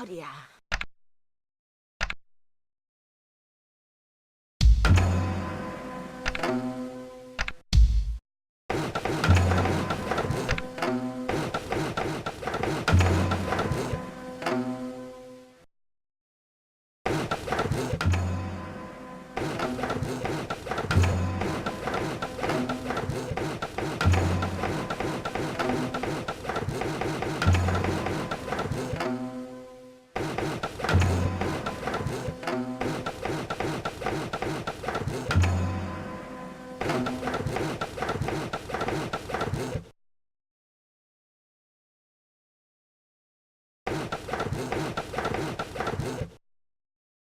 허리야.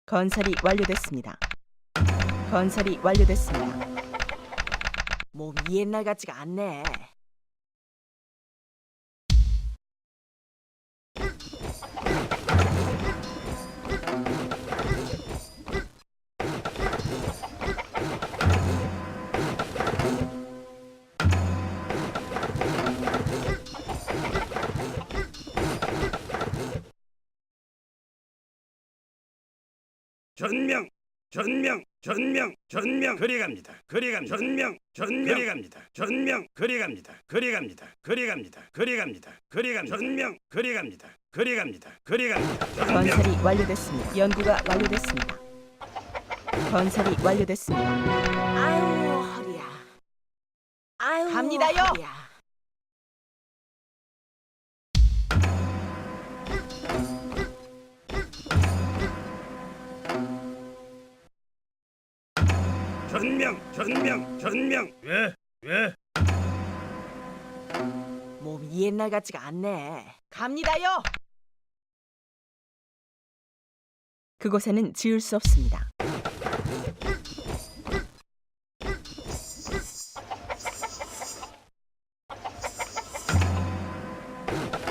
건설이 완료됐습니다. 건설이 완료됐습니다. 몸이 옛날 같지가 않네. 전명 전명 전명 전명 그리갑니다 그리갑니다 전명 전명 그리갑니다 전명 그리갑니다 그리갑니다 그리갑니다 그리갑니다 그리갑니다 전명 그리갑니다 그리갑니다 그리갑니다 전명 건설이 완료됐습니다. 연구가 완료됐습니다. 건설이 완료됐습니다. 아유 허리야. 아유 갑니다요. 허리야. 전명 전명 전명 왜 왜 몸이 옛날 같지가 않네. 갑니다요. 그곳에는 지을 수 없습니다.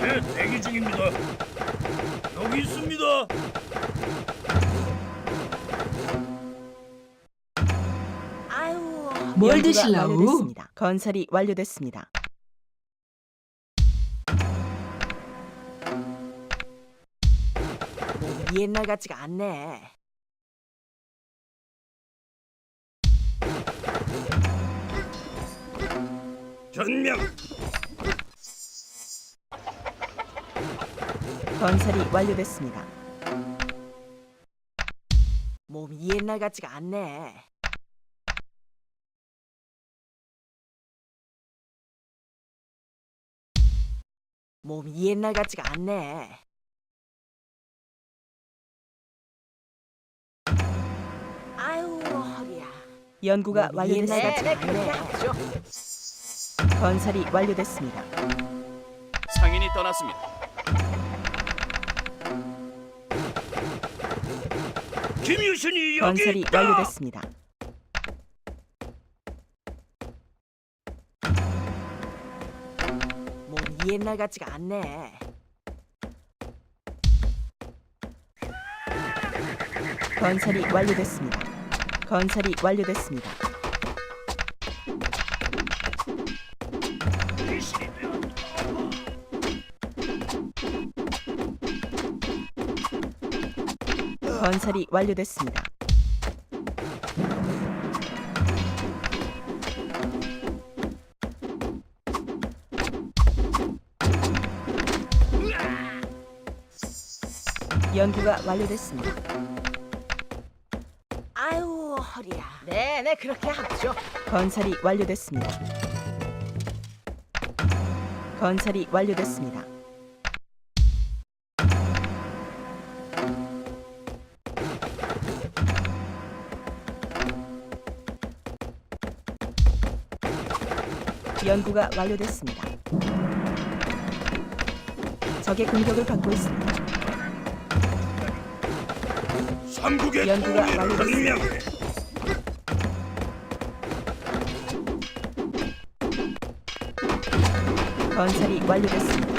네, 대기 중입니다 여기 있습니다 뭘 연구가 드실라우? 완료됐습니다. 건설이 완료됐습니다. 몸이 옛날 같지가 않네. 전명 건설이 완료됐습니다. 몸이 옛날 같지가 않네. 몸이 옛날 같지가 않네. 아유 허리야. 연구가 몸이 옛날 완료됐습니다. 같지가 않네. 건설이 완료됐습니다. 상인이 떠났습니다. 김유신이 여기 건설이 있다 완료됐습니다. 옛날 같지가 않네. 건설이 완료됐습니다. 건설이 완료됐습니다. 건설이 완료됐습니다. 연구가 완료됐습니다. 아유 허리야. 네네 그렇게 합죠. 건설이 완료됐습니다. 건설이 완료됐습니다. 연구가 완료됐습니다. 적의 공격을 받고 있습니다. 연구가 공을 완료됐습니다. 전명해 건설이 완료됐습니다.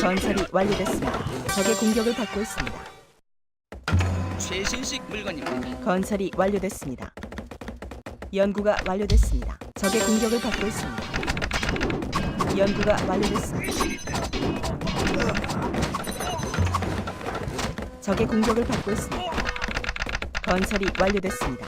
건설이 완료됐습니다. 적의 공격을 받고 있습니다. 최신식 물건입니다. 건설이 완료됐습니다. 연구가 완료됐습니다. 적의 공격을 받고 있습니다. 연구가 완료됐습니다. 적의 공격을 받고 있습니다. 건설이 완료됐습니다.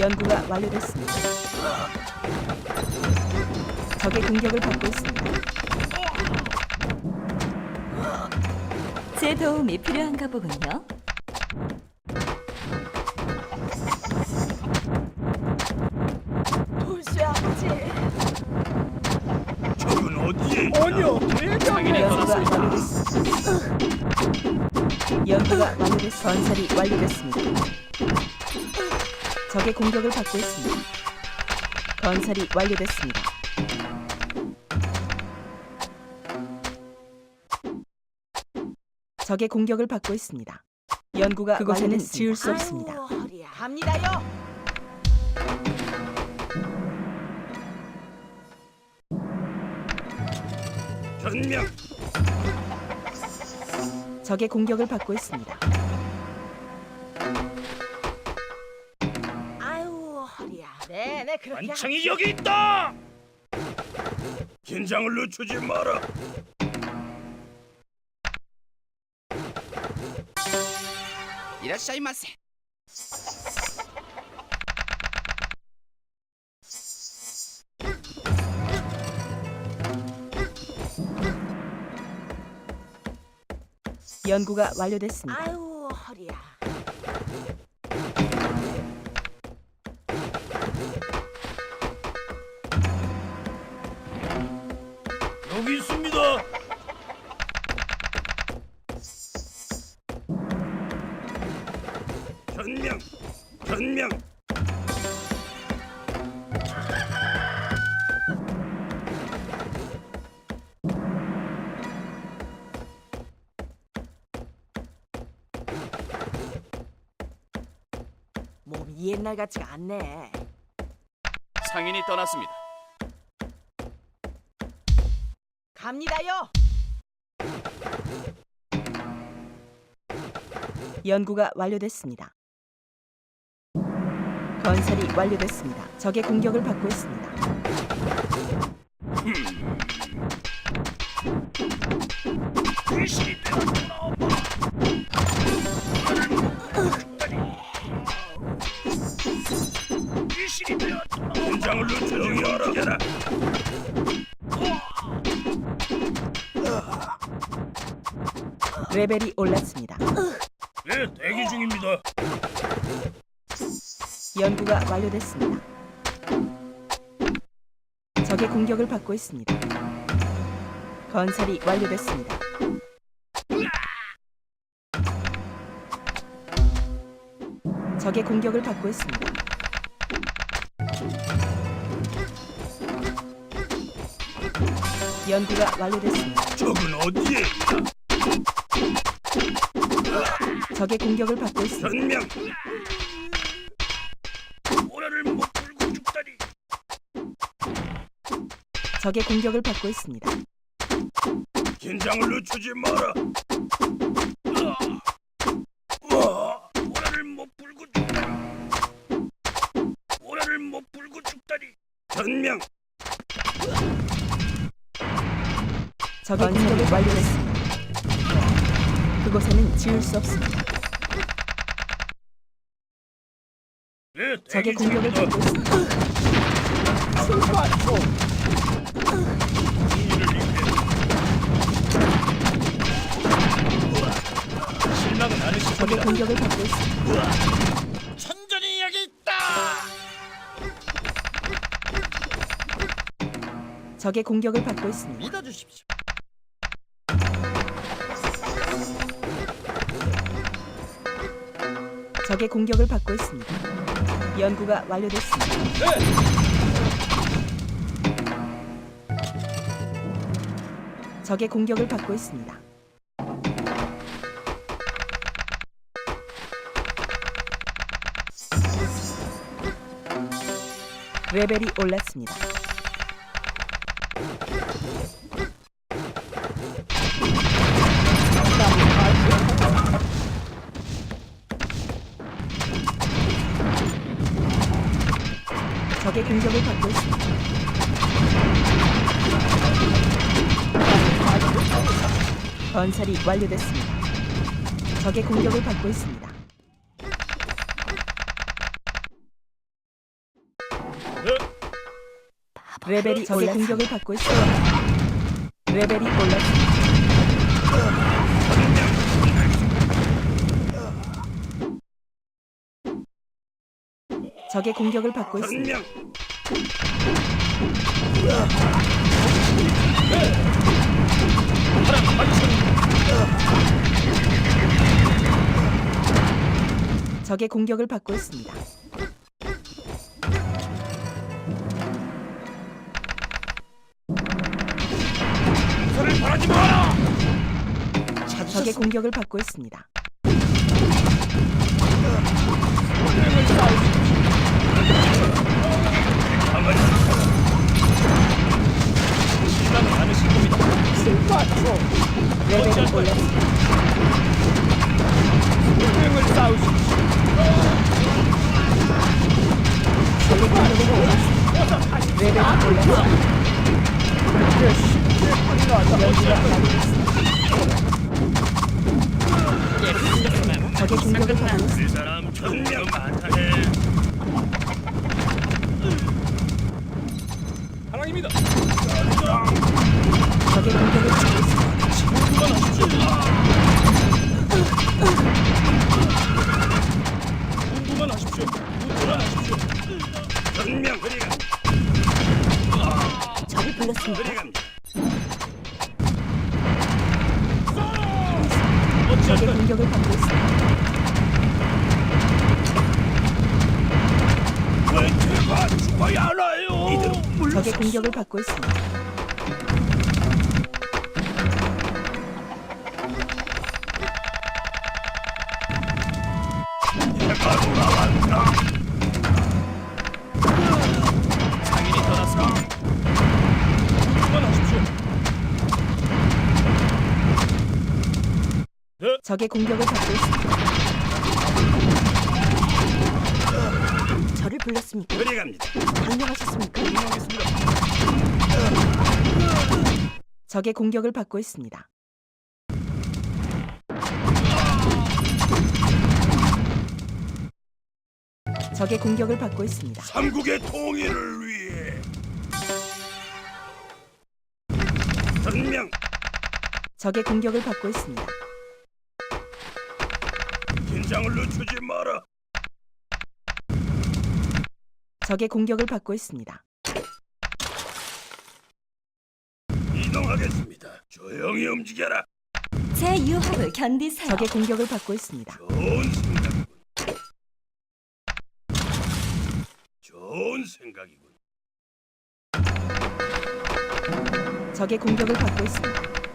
연구가 완료됐습니다. 적의 공격을 받고 있습니다. 제 도움이 필요한가 보군요. 연구가 완료됐 건설이 완료됐습니다. 적의 공격을 받고 있습니다. 건설이 완료됐습니다. 적의 공격을 받고 있습니다. 연구가 그곳에는 지을 수 없습니다. 아유, 허리야. 갑니다요. 전명 적의 공격을 받고 있습니다. 아유, 허리야. 네, 네, 그렇게. 관청이 여기 있다. 긴장을 늦추지 마라. 이라샤이마세. 연구가 완료됐습니다. 아유, 옛날 같지가 않네. 상인이 떠났습니다. 갑니다요. 연구가 완료됐습니다. 건설이 완료됐습니다. 적의 공격을 받고 있습니다. 긴장을 레벨이 올랐습니다. 네, 대기 중입니다. 연구가 완료됐습니다. 적의 공격을 받고 있습니다. 건설이 완료됐습니다. 적의 공격을 받고 있습니다. 연구가 완료됐습니다. 적은 어디에 있다. 적의 공격을 받고 있습니다. 전명 오라를 못 불고 죽다니. 적의 공격을 받고 있습니다. 긴장을 늦추지 마라. 와, 오라를 못 불고 죽다니. 오라를 못 불고 죽다니. 전명 적의 공격을 완료했습니다. 그곳에는 지을 수 없습니다. 네, 적의 공격을. 받고 있습니다. 실망은 안 적의. 공격을 받고 있습니다. 천전이 여기 있다. 적의 공격을 받고 있습니다. 믿어주십시오. 적의 공격을 받고 있습니다. 연구가 완료됐습니다. 적의 공격을 받고 있습니다. 레벨이 올랐습니다. 공격을 받고 있습니다. 건설이 완료됐습니다. 적의 공격을 받고 있습니다. 레벨이 적의 공격을 받고 있습니다. 레벨이 올랐습니다. 적의 공격을 받고 있습니다. 적의 공격을 받고 있습니다. 적의 공격을 받고 있습니다. 공격을 받고 있습니다. 이 사람 전명 많다네. 사랑입니다. 적의 공격을 받고 있습니다. 적이 불렀습니다. 적의 공격을 받고 있습니다. 왜 제가 죽어야? 이대로 적의 공격을 받고 있습니다. 적의 공격을 받고 있습니다. 저를 불렀습니까? 그리 갑니다. 안녕하셨습니까? 분명했습니다. 적의 공격을 받고 있습니다. 적의 공격을 받고 있습니다. 삼국의 통일을 위해 전명 적의 공격을 받고 있습니다. 긴장을 늦추지 마라. 적의 공격을 받고 있습니다. 이동하겠습니다. 조용히 움직여라. 제 유혹을 견디세요. 적의 공격을 받고 있습니다. 좋은 생각이군. 좋은 생각이군. 적의 공격을 받고 있습니다.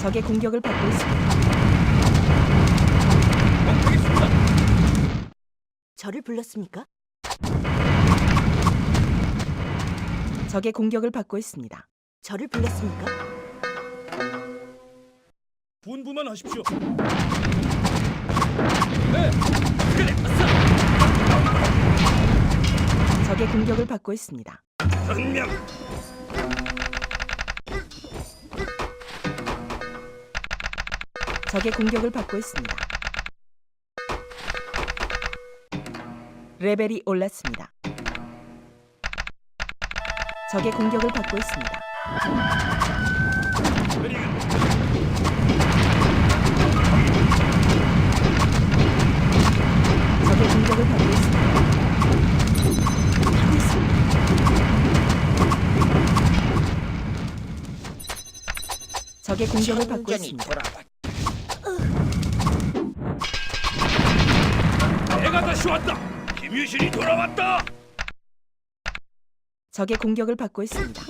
적의 공격을 받고 있습니다. 저를 불렀습니까? 적의 공격을 받고 있습니다. 저를 불렀습니까? 분부만 하십시오. 적의 공격을 받고 있습니다. 전명 적의 공격을 받고 있습니다. 레벨이 올랐습니다. 적의 공격을 받고 있습니다. 적의 공격을 받고 있습니다. 적의 공격을 받고 있습니다. 내가 다시 왔다. 김유신이 돌아왔다. 적의 공격을 받고 있습니다.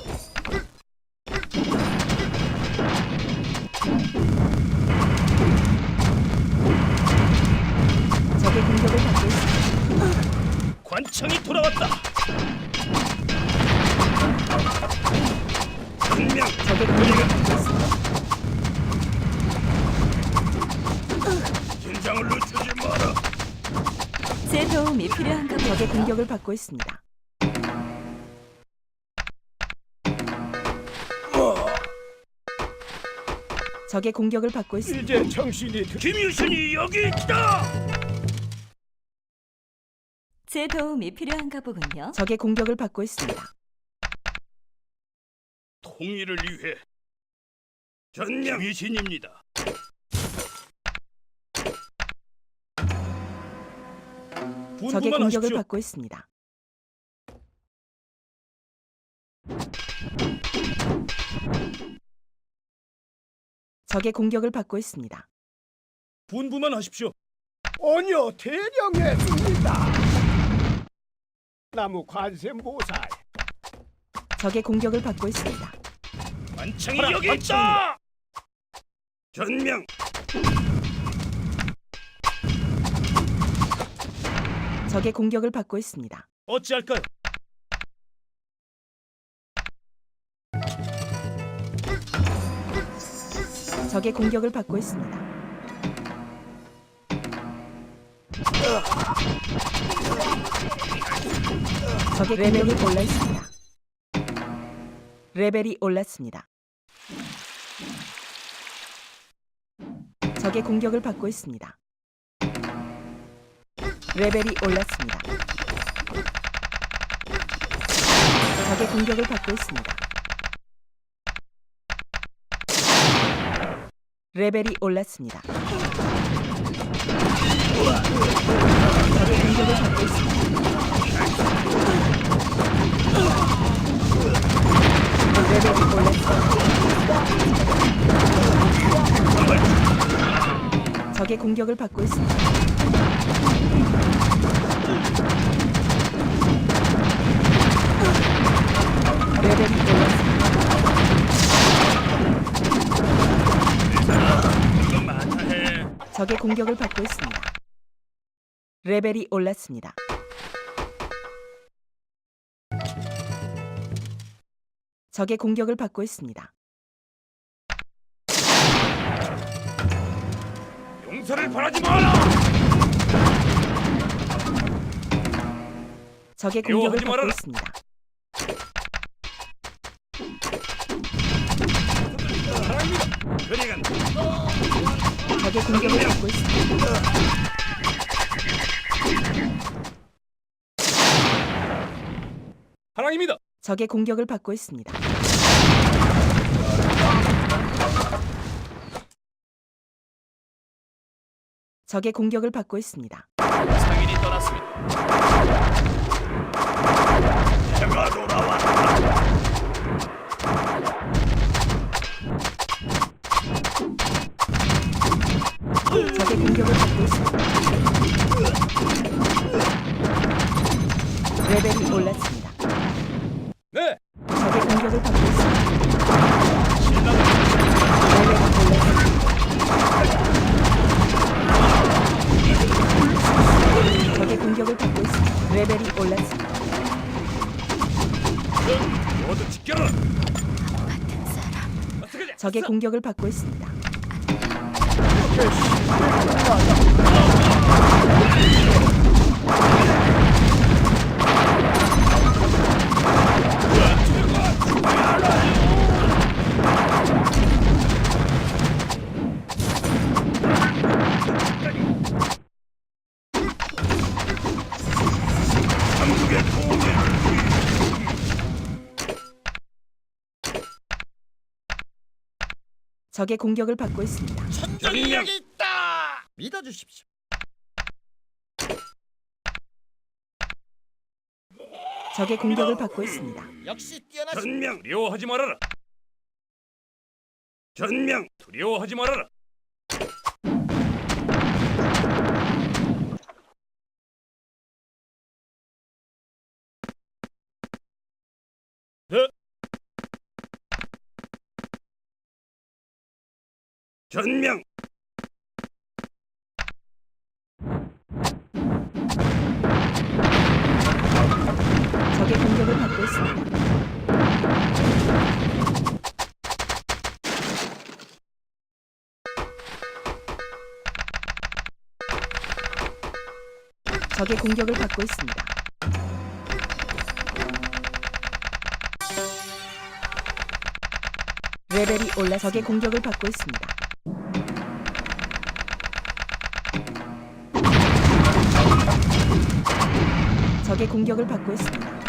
적의 공격을 받고 있습니다. 관청이 돌아왔다. 분명 적의 공격을 받고 있습니다. 긴장을 늦추. 도움이 필요한가 보군요. 적의 공격을 받고 있습니다. 적의 공격을 받고 있습니다. 이제 정신이 김유신이 여기 있다. 제 도움이 필요한가 보군요. 적의 공격을 받고 있습니다. 통일을 위해 전명 김유신입니다. 적의 공격을 하십시오. 받고 있습니다. 적의 공격을 받고 있습니다. 분부만 하십시오. 오녀 대령했습니다. 나무 관세음보살 적의 공격을 받고 있습니다. 관청이 여기 있다. 전명 적의 공격을 받고 있습니다. 어찌할까요? 적의 공격을 받고 있습니다. 적의 레벨이 올라 있습니다. 레벨이 올랐습니다. 적의 공격을 받고 있습니다. 레벨이 올랐습니다. 적의 공격을 받고 있습니다. 레벨이 올랐습니다. 적의 공격을 받고 있습니다. 적의 공격을 받고 있습니다. 레벨이 올랐습니다. 적의 공격을 받고 있습니다. 레벨이 올랐습니다. 적의 공격을 받고 있습니다. 용서를 바라지 마라. 적의 공격을 미워하지 받고 말아라. 있습니다. 그리. 적의 공격을 받고 있습니다. 사랑입니다. 적의 공격을 받고 있습니다. 적의 공격을 받고 있습니다. 상인이 떠났습니다. 공격을 받고 있습니다. 적의 공격을 받고 있습니다. 전명 있다. 믿어주십시오. 적의 공격을 받고 있습니다. 역시 뛰어나신 전명 두려워하지 말아라. 전명 두려워하지 말아라. 네. 전명 적의 공격을 받고 있습니다. 적의 공격을 받고 있습니다. 레벨이 올라 적의 공격을 받고 있습니다. 적의 공격을 받고 있습니다.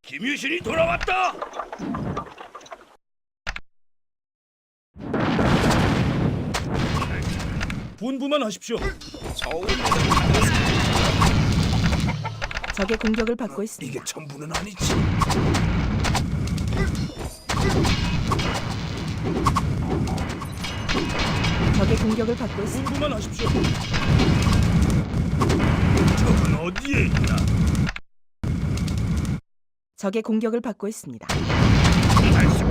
김유신이 돌아왔다. 분부만 하십시오. 적의 공격을 받고 있습니다. 이게 전부는 아니지. 적의 공격을 받고 있습니다. 분부만 하십시오. 적은 어디에 있나? 적의 공격을 받고 있습니다. 레벨이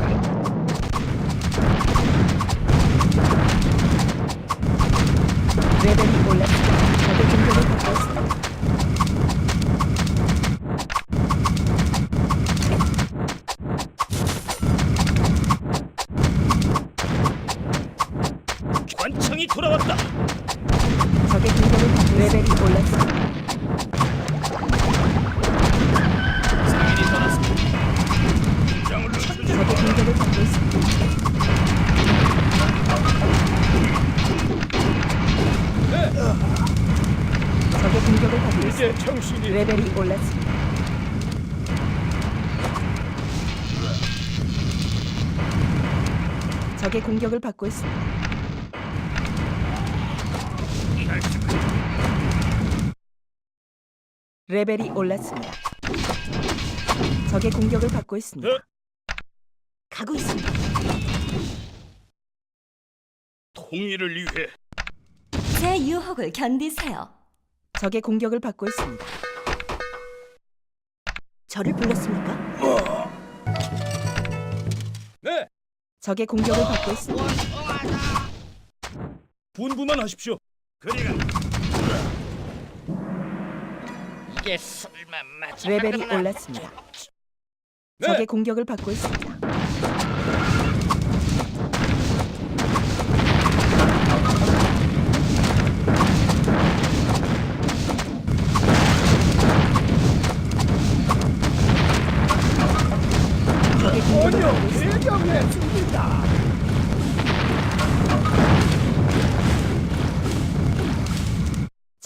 레벨이 올랐습니다. 적의 공격을 받고 있습니다. 네. 가고 있습니다. 통일을 위해 제 유혹을 견디세요. 적의 공격을 받고 있습니다. 저를 불렀습니까? 네 적의 공격을 받고 있습니다. 분부만 하십시오. 그리 갑니다. 이게 설마 마지 레벨이 올랐습니다. 네. 적의 공격을 받고 있습니다.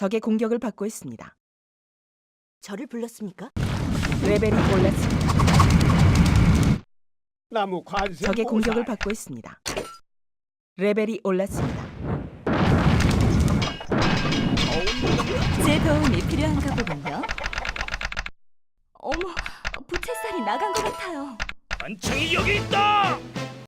적의 공격을 받고 있습니다. 저를 불렀습니까? 레벨이 올랐습니다. 나무 관세 적의 공격을. 받고 있습니다. 레벨이 올랐습니다. 제 도움이 필요한가 보군요. 어머, 부채살이 나간 것 같아요. 관청이 여기 있다.